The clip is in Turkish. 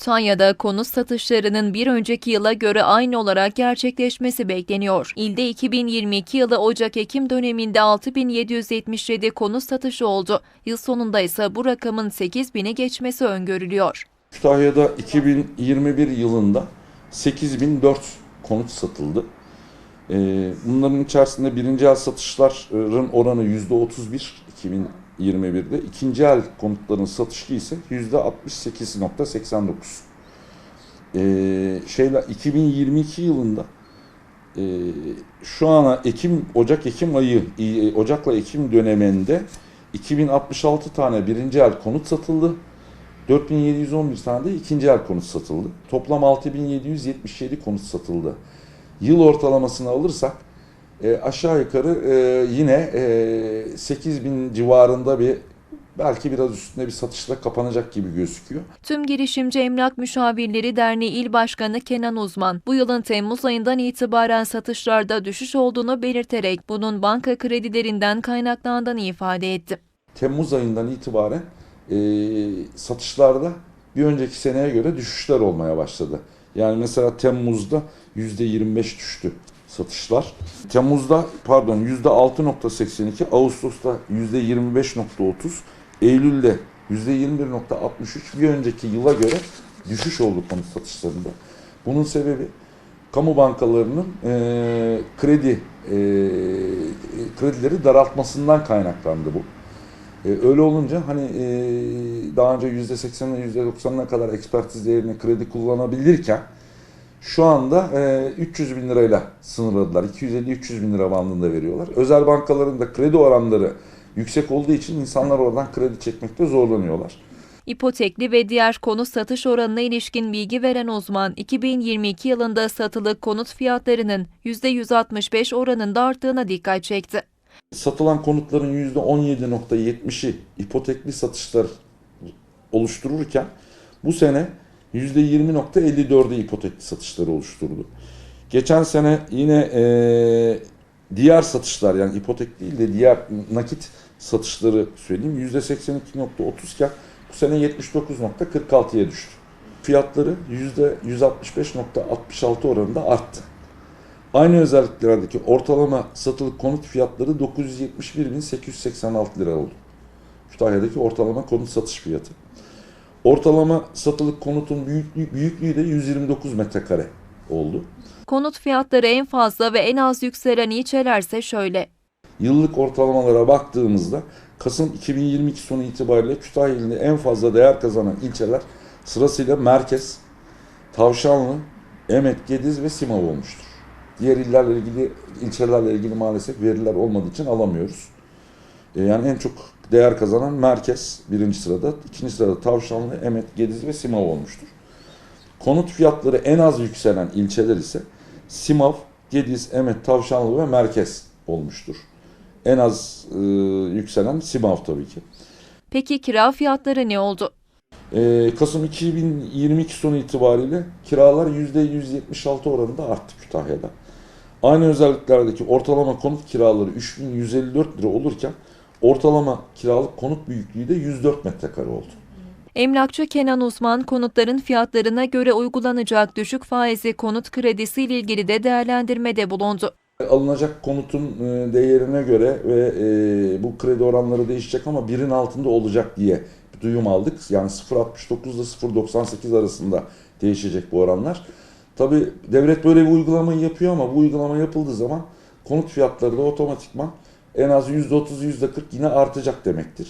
Kütahya'da konut satışlarının bir önceki yıla göre aynı olarak gerçekleşmesi bekleniyor. İlde 2022 yılı Ocak-Ekim döneminde 6777 konut satışı oldu. Yıl sonunda ise bu rakamın 8000'i geçmesi öngörülüyor. Kütahya'da 2021 yılında 8004 konut satıldı. Ee, Bunların içerisinde birinci el satışların oranı %31 2021'de. ikinci el konutların satışı ise %68.89. Ee, şeyler 2022 yılında e, şu ana Ekim Ocak-Ekim ayı e, Ocak'la Ekim döneminde 2066 tane birinci el konut satıldı. 4711 tane de ikinci el konut satıldı. Toplam 6777 konut satıldı. Yıl ortalamasını alırsak e, aşağı yukarı e, yine e, 8000 civarında bir belki biraz üstünde bir satışla kapanacak gibi gözüküyor. Tüm Girişimci Emlak Müşavirleri Derneği İl Başkanı Kenan Uzman, bu yılın Temmuz ayından itibaren satışlarda düşüş olduğunu belirterek bunun banka kredilerinden kaynaklandığını ifade etti. Temmuz ayından itibaren e, satışlarda bir önceki seneye göre düşüşler olmaya başladı. Yani mesela Temmuz'da %25 düştü satışlar. Temmuz'da pardon %6.82, Ağustos'ta %25.30, Eylül'de %21.63 bir önceki yıla göre düşüş oldu konut satışlarında. Bunun sebebi kamu bankalarının e, kredi e, kredileri daraltmasından kaynaklandı bu. E, öyle olunca hani e, daha önce %80'ine %90'ına kadar ekspertiz değerine kredi kullanabilirken şu anda e, 300 bin lirayla sınırladılar. 250-300 bin lira bandında veriyorlar. Özel bankaların da kredi oranları yüksek olduğu için insanlar oradan kredi çekmekte zorlanıyorlar. İpotekli ve diğer konut satış oranına ilişkin bilgi veren uzman, 2022 yılında satılık konut fiyatlarının %165 oranında arttığına dikkat çekti. Satılan konutların %17.70'i ipotekli satışlar oluştururken bu sene %20.54'ü ipotekli satışları oluşturdu. Geçen sene yine e, diğer satışlar yani ipotek değil de diğer nakit satışları söyleyeyim %82.30 iken bu sene 79.46'ya düştü. Fiyatları %165.66 oranında arttı. Aynı özelliklerdeki ortalama satılık konut fiyatları 971.886 lira oldu. Kütahya'daki ortalama konut satış fiyatı. Ortalama satılık konutun büyüklüğü, büyüklüğü de 129 metrekare oldu. Konut fiyatları en fazla ve en az yükselen ilçelerse şöyle. Yıllık ortalamalara baktığımızda Kasım 2022 sonu itibariyle Kütahya ilinde en fazla değer kazanan ilçeler sırasıyla Merkez, Tavşanlı, Emet, Gediz ve Simav olmuştur. Diğer illerle ilgili, ilçelerle ilgili maalesef veriler olmadığı için alamıyoruz. E, Yani en çok değer kazanan Merkez birinci sırada, ikinci sırada Tavşanlı, Emet, Gediz ve Simav olmuştur. Konut fiyatları en az yükselen ilçeler ise Simav, Gediz, Emet, Tavşanlı ve Merkez olmuştur. En az e, yükselen Simav tabii ki. Peki kira fiyatları ne oldu? Ee, Kasım 2022 sonu itibariyle kiralar %176 oranında arttı Kütahya'da. Aynı özelliklerdeki ortalama konut kiraları 3154 lira olurken ortalama kiralık konut büyüklüğü de 104 metrekare oldu. Emlakçı Kenan Uzman konutların fiyatlarına göre uygulanacak düşük faizli konut kredisi ile ilgili de değerlendirmede bulundu. Alınacak konutun e, değerine göre ve e, bu kredi oranları değişecek ama birin altında olacak diye bir duyum aldık. Yani 0.69 ile 0.98 arasında değişecek bu oranlar. Tabi devlet böyle bir uygulamayı yapıyor ama bu uygulama yapıldığı zaman konut fiyatları da otomatikman en az %30-%40 yine artacak demektir.